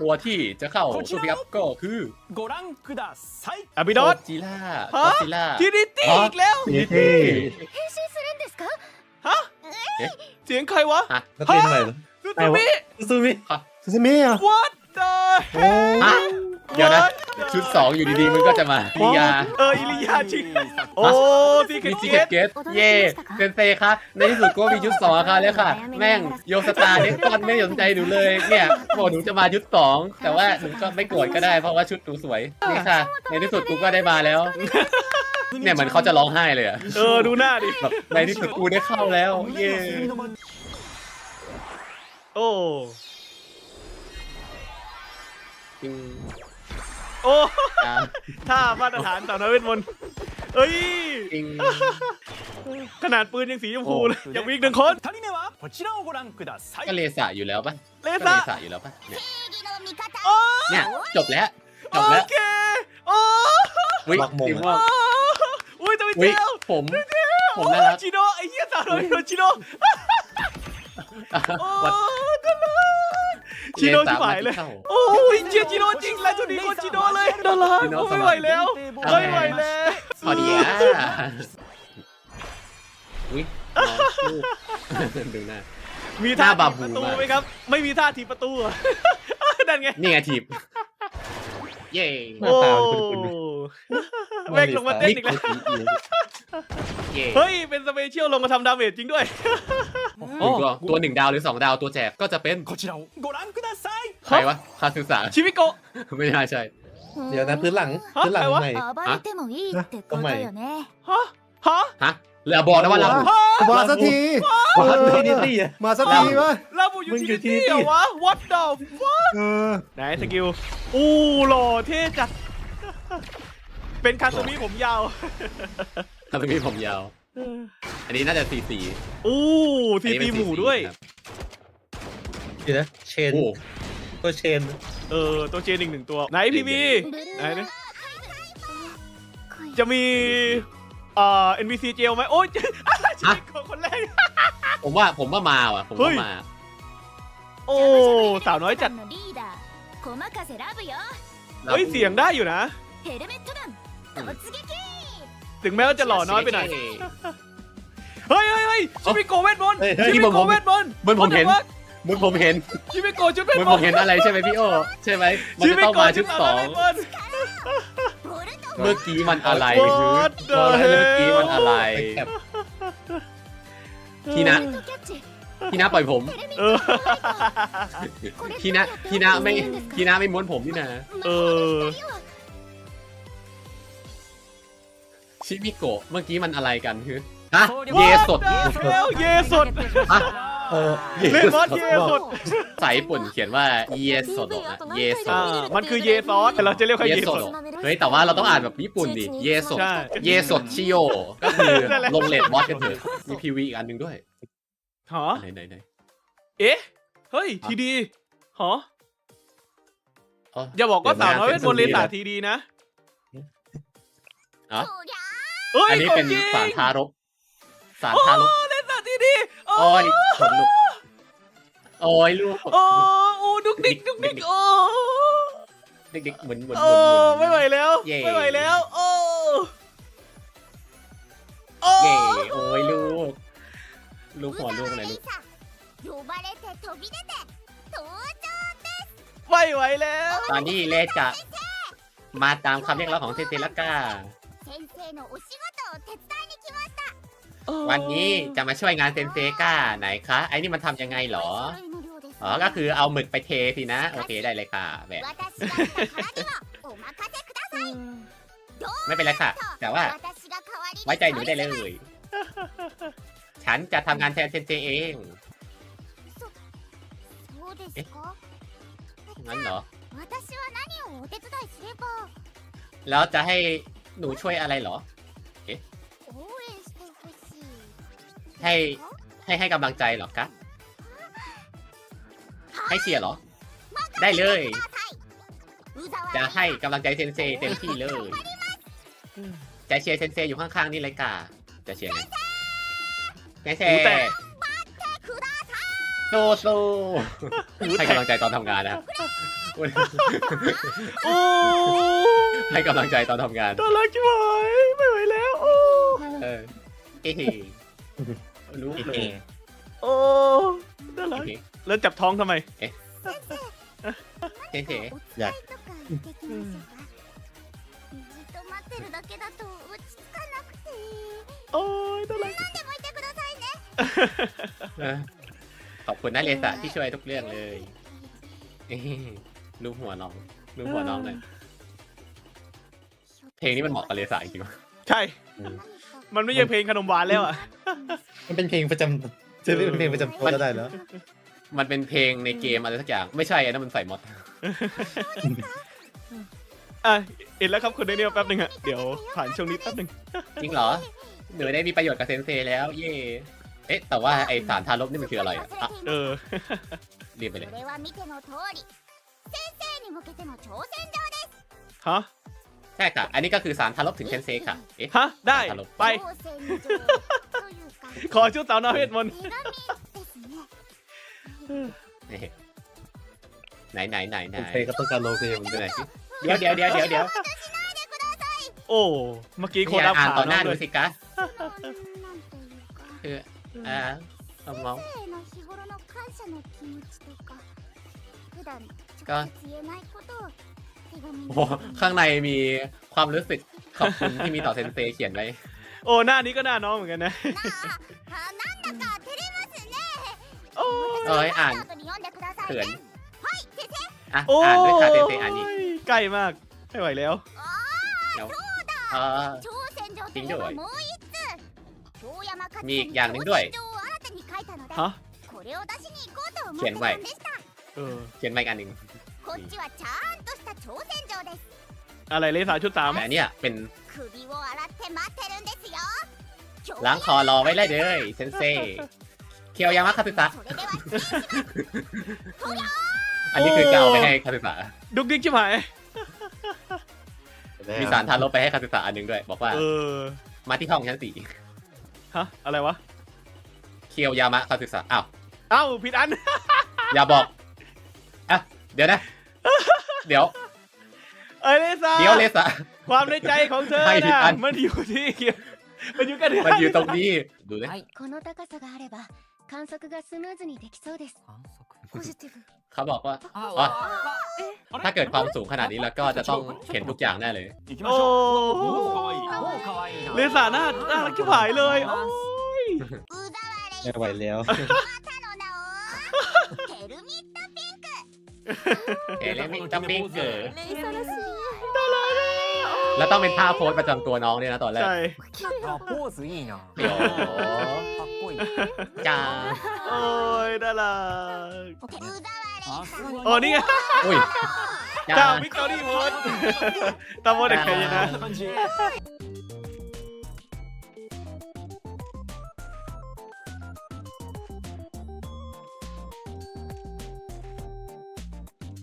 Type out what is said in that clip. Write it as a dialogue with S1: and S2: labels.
S1: ตัวที่จะเข้าสู้พิกับก็คือ
S2: ご覧ください
S3: อาบิโดส
S1: จิล่า
S3: ฮะ
S1: ก็จิล่า
S3: ทีนิตี้
S1: อ๋ออี
S3: อีกแล้ว
S4: นี่
S5: 変身するんですか
S3: เสียงใครวะ
S4: แล้วเป็นอะไรเหรอ
S3: ซูซูมิ
S4: ซูมิ
S6: ซูซิมิอ่ะ
S3: what the
S6: โอ้
S1: ฮะเดี๋ยวนะ ชุดสองอยู่ดีๆมันก็จะมาลียา
S3: เอออิริยาจริงโอ้ซีเก
S1: มี
S3: ต
S1: ซิ
S3: เก
S1: เกต
S3: ต
S1: เกตเย่เซนเซคะในที่สุดก็มีชุดสองค่ะแล้วค่ะ แม่งโยสตาร์เนี่ยก้อนไม่สนใจหนูเลยเนี่ยบอกหนูจะมาชุดสองแต่ว่าหนูก็ไม่โกรธก็ได้เพราะว่าชุดหนูสวยนี่ค่ะ ในที่สุดกูก็ได้มาแล้ว เนี่ยเหมือนเขาจะร้องไห้เลยอะ
S3: เออดูหน้าดิ
S1: แบบในที่สุดกูได้เข้าแล้วเย่
S3: โอ้
S1: จริง
S3: โอ้
S1: อ่ะ
S3: ท่ามาตรฐานสาวน้อยเวทมนต์เอ้ย
S1: จริง
S3: ขนาดปืนยังสีชมพูเลยยังมีอีกหนึ่งคน
S2: 2人目はこちらをご覧ください
S1: ก็เลสะอยู่แล้วปะ
S3: เล
S1: ก็เล
S3: ซ่า
S1: สะอยู่แล้วปะเนี่ย
S5: 正義の味方
S1: เนี่ยจบแล้วจ
S3: โอบ
S1: แล้ว
S3: เคโอ้
S1: วิสีม่วง
S3: อุ้ยตัว
S1: วิ
S3: เจียว
S1: ผมผมน่ารัก
S3: จิโร่ไอ้เหี้ยสาวน้อยโดนจิโร่โอ้
S1: วัด
S3: น่ารักจิโร่ที่หมายเลย
S1: เข้า
S3: โอ้ยเจียจิโร่จริงแล้วตัวนี้คนจิโร่เลยน่ารัก
S1: จิโร่
S3: โอ้ไม่ไหวแล้ว
S1: สบาย
S3: ไม่ไหวแล้ว
S1: พอดีอะอุ้ยน้องลูกดูหน้า
S3: มีท่า
S1: หน้าบา
S3: ถีบ
S1: บู
S3: ประตู
S1: มาก
S3: ไหมครับ ไม่มีท่าถีบประตูเหรอนั่นไง
S1: นี่ไงทีบ เย้
S4: หน้าตามันคุ้นๆนะ
S3: แม่งลงมาเต้นอีกแล้ว
S1: เย้
S3: เฮ้ย เป็นสเปเชียลลงมาทำดาเมจจริงด้วย
S1: ตัวตัวหนึ่งดาวหรือสองดาวตัวแจกก็จะเป็น ใครวะคาซึสะ
S3: ชิมิโกะ
S1: ไม่น่าใช่
S4: เดี๋ยวนะพื้นหลัง
S3: ฮะ
S4: พื้นหลัง
S3: ใครวะ
S4: ใหม่
S5: 暴れてもいいってことよね
S3: ฮะ ฮะ
S1: ฮะแล้วบอกนะว่าเรา
S3: ฮะ
S6: มาสักที
S4: วัด
S6: เออ
S4: ทรินิตี้อะ
S6: มาสักทีวะ
S3: ลาบูยู
S4: มึงอยู่
S3: ทิ
S4: ที่
S3: ตี้
S4: นี่
S3: เหรอวะ what the fuck
S6: เออ
S3: ไหนสกิล อู้หล่อเท่จัด เป็นคาสมิผมยาว
S1: คาซึมิผมยาว อันนี้น่าจะสีสี
S3: อู้ทีตีหมูด้วย
S1: ครับ
S4: เดี๋ยวนะเชน
S1: โอ้
S4: ตัวเชน
S3: เออตัวเชนหนึ่งหนึ่งตัว ไหนพี่บีไหนนะจะมีเอ่อ NPC เจลไหมโอ้ยชีคนแรก
S1: ผมว่าผมว่ามาว่ะ ผม
S3: เฮ้
S1: ว่ามา
S3: โอ้สาวน้อยจัดเฮ้ยเสียงได้อยู่นะ ถึงแม้ว่าจะหล่อน้อยไปหน่อย เฮ้ยเฮ้ยเฮ้ยชิมิโกเวทมนต์
S4: เฮ้
S3: ชิมิโกเวทมนต์
S1: เหมือนผมเห็น What? มึงผมเห็น
S3: ชิเมโกชุดไม่
S1: เมือผมเห็นอะไรใช่ไหมพี่โอใช่ไหมมันจะต้องมา
S3: ชุดสอ
S1: ง
S3: เมื่
S1: อกี้มันอะไรคือเมื่อกี้มันอะไรทีนะทีนะปล่อยผมทีนะทีนะไม่ทีนะไม่ม้วนผมที่นะ
S3: เออ
S1: ชิมิโกะเมื่อกี้มันอะไรกันคือฮะเยสด
S3: เยสด
S1: ฮะ
S4: เออ
S3: เล่นอสเยสุดใสา
S1: ยญี่ปุ่นเขียนว่า เยสซโดะเย
S3: โซ
S1: อ่
S3: มันคือเยซอสแต่เราจะเรียกว่า
S1: เย
S3: เส
S1: ดเฮ้ยแต่ว่าเราต้องอ่านแบบญี่ปุ่นดิ เยสซ
S3: ใช่
S1: เยโซชิโยก็คือ
S3: ล
S1: งเลดมอสกันเถอะมีพีวีอีกอันหนึ่งด้วย
S3: หอ
S1: ไหนไหน
S3: เอ๊ะเฮ้ยทีดีหอ
S1: ออ
S3: ย่าบอกว่าสาวน้อยเป็นบนเลสตา
S1: ที
S3: ดีนะเอ้ย
S1: อันนี้เป็นสารทารกสารทารก
S3: โอ้
S1: ยขอลูกโอ้ยลูก
S3: โอ้โอ้ดุกดิกดุกดิกโอ้
S1: เด็กเหมือนเหมือนเหมือน
S3: ไม่ไหวแล้ว ไม่ไหวแล้ว โอ้โอ้
S1: โอ้ยลูก ลูกหัวลูกอะไรลูก
S3: ไม่ไหวแล้ว
S1: ตอนนี้เลจะมาตามคำเรียกร้องของเซนเซลักกา วันนี้จะมาช่วยงานเซนเซก้าไหนคะ ไอ้นี่มันทำยังไงหรอ อ๋อ ก็คือเอาหมึกไปเทสินะ โอเคได้เลยค่ะแบบ ไม่เป็นไรค่ะ แต่ว่า ไว้ใจหนูได้เลย ฉันจะทำงานแทนเซนเซเอง งั้นเหรอ แล้วจะให้หนูช่วยอะไรเหรอ ให้ให้ให้กำลังใจเหรอคะให้เชียร์เหรอ ได้เลย
S5: 宇沢
S1: จะให้กำลังใจเซนเซเต็มที่เลยจะเชียร์เซนเซอยู่ข้างๆนี่เลยค่ะจะเชียร์ไงเซนเซ
S3: หูแตก
S1: สู้สู้ให้กำลังใจตอนทำงานนะครับ
S3: โอ้
S1: ให้กำลังใจตอนทำงาน
S3: น่ารักจังเลยไม่ไหวแล้ว โอ้
S1: เออ เฮ้รู้เลย
S3: โอ้น่ารัก
S1: เฮ้
S3: แล้วจับท้องทำไม
S1: เฮ้
S5: お使いとかできませんかずっと待ってるだけだと落ち着かなくて
S3: โอ้ยน่ารัก
S5: でもいてくださいね
S1: เออขอบคุณนะเลสะที่ช่วยทุกเรื่องเลยเอ้รูปหัวน้องรูปหัวน้องหน่อยเพลงนี้มันเหมาะกับเลสะจริงๆวะ
S3: ใช่ มันไม่ใช่เพลงขนมหวานแล้วอะ
S4: มันเป็นเพลงประจำจะเรียกเป็นเพลงประจำตัวได้แล้ว
S1: มันเป็นเพลงในเกมอะไรสักอย่าง ไม่ใช่อันนั้มันใส่มอด
S3: อะเห็นแล้วครับคุณได้เนี่ยแป๊บหนึ่งฮะเดี๋ยวผ่านช่วงนี้แป๊บหนึ่ง
S1: จริงเหรอเหนูได้มีประโยชน์กับเซนเซแล้ว เย่เอ๊ะ แต่ว่าไอสารทารบนี่มันคืออะไรอะ
S3: เออ
S1: รีบไปเลย
S3: ฮะ
S1: ใช่ค่ะ อันนี้ก็คือสารทารกถึงเทนเซค่ะเอ๊ะ
S3: ฮะได้ไป ขอชุดสาวน้อเวทมนต์
S1: ไหนไหนไหนไหน
S4: เพลงก็ต้องการโลเกมเหมือนกันไห
S1: นสิเดี๋ยวเดี๋ยวเดี๋ยวเดี๋ยวเดี๋ยว
S3: โอ้เมื่อกี้โคดับ
S1: อ่าน
S3: ขา
S1: ต่อห
S3: น้า
S1: ดูสิกะคืออ่าเอาเมก็
S5: 先生への日頃の感謝の気持ちとか普段直
S1: が
S5: 接言えないことを手紙に
S1: โอ้โหข้างในมีความรู้สึกขอบคุณที่มีต่อเซนเซเขียนไว้
S3: โอ้ หน้านี้ก็หน้าน้องเหมือนกันนะ
S5: あなんだか照れますね
S3: โอ้
S1: เอ้ยอ่าน
S5: 後に読んでください
S1: เขิน
S5: ねはい先生
S1: อ่ะ
S3: โอ้
S1: อ่านด้วยค่ะเซนเซอ่านอีก
S3: ใกล้มาก ไม่ไหวแล้ว
S1: เดี๋ยวเอ่อ
S5: 挑戦状といえば
S1: 金魚愛
S5: もう一通京山勝
S1: มีอีกอย่างหนึ่งด้วย
S5: 挑戦状を新たに書いたので
S3: ฮะ
S5: これを出しに行こうと思っ
S1: เขียน
S5: て
S1: ไว้
S5: たんでした
S3: เออ
S1: เขียนมาอีกอันหนึ่ง
S5: こっちはちゃんとした挑戦状です
S3: อะไรเลสาชุดสาม
S1: แต่อันเนี้ยเป็น
S5: 首を洗って待ってるんですよ
S1: ล้างคอรอไว้เลยเด้อเซนเซเคียวยามะคาสึตะ
S5: それでは失礼します
S1: อันนี้คือจะเอาไปให้คาสึตะ
S3: ดุกดิกชิบหาย
S1: มีสารทารลบไปให้คาสึตะอันหนึ่งด้วย บอกว่า
S3: เออ
S1: มาที่ห้องชั้นสี่
S3: ฮะ อะไรวะ
S1: เคียวยามะคาสึตะอ้าว
S3: เอ้า ผิดอัน
S1: อย่าบอกอ่ะเดี๋ยวนะ เดี๋ยว
S3: เอ้ยเลสา
S1: เดี๋ยวเลสะ
S3: ความในใจของเธอ
S1: ให้ผิด
S3: น่ะ
S1: อัน
S3: มันอยู่ที่มันอยู่กัน
S1: มันอยู่ตรงนี้ ดูดิ
S5: この高さがあれば観測がスムーズにできそうですポジティブ
S1: เขาบอกว่า
S2: あ
S1: あ
S2: あ
S1: ถ้าเกิดความสูงขนาดนี้แล้วก็จะต้องเห็นทุกอย่างแน่เลย
S2: 行きま
S3: โอ้
S2: しょう
S3: โห
S2: もう可愛いもう可愛いな
S3: เลสาหน้าหน้ารักชิบหายเลย โอ้ย
S5: うざわれ
S4: ไม่ไหวแ เอ
S1: เลมิตัมบิงเกอร์
S5: レイサらしい
S1: แล้วต้องเป็นท่าโพสประจำตัวน้องด้วยนะตอนแรก
S3: ใช่
S2: あポーズいいな
S1: เดี๋ยว
S2: かっこいい
S1: จ้า
S3: โอ้ยน่ารัก
S5: うざわれ
S2: あすごい
S3: โอ้นี่ไง
S1: อุ้ยจ้า
S3: เจ้าวิกตอรี่วอตตามโมเด็กใครนะ
S2: こんな感じ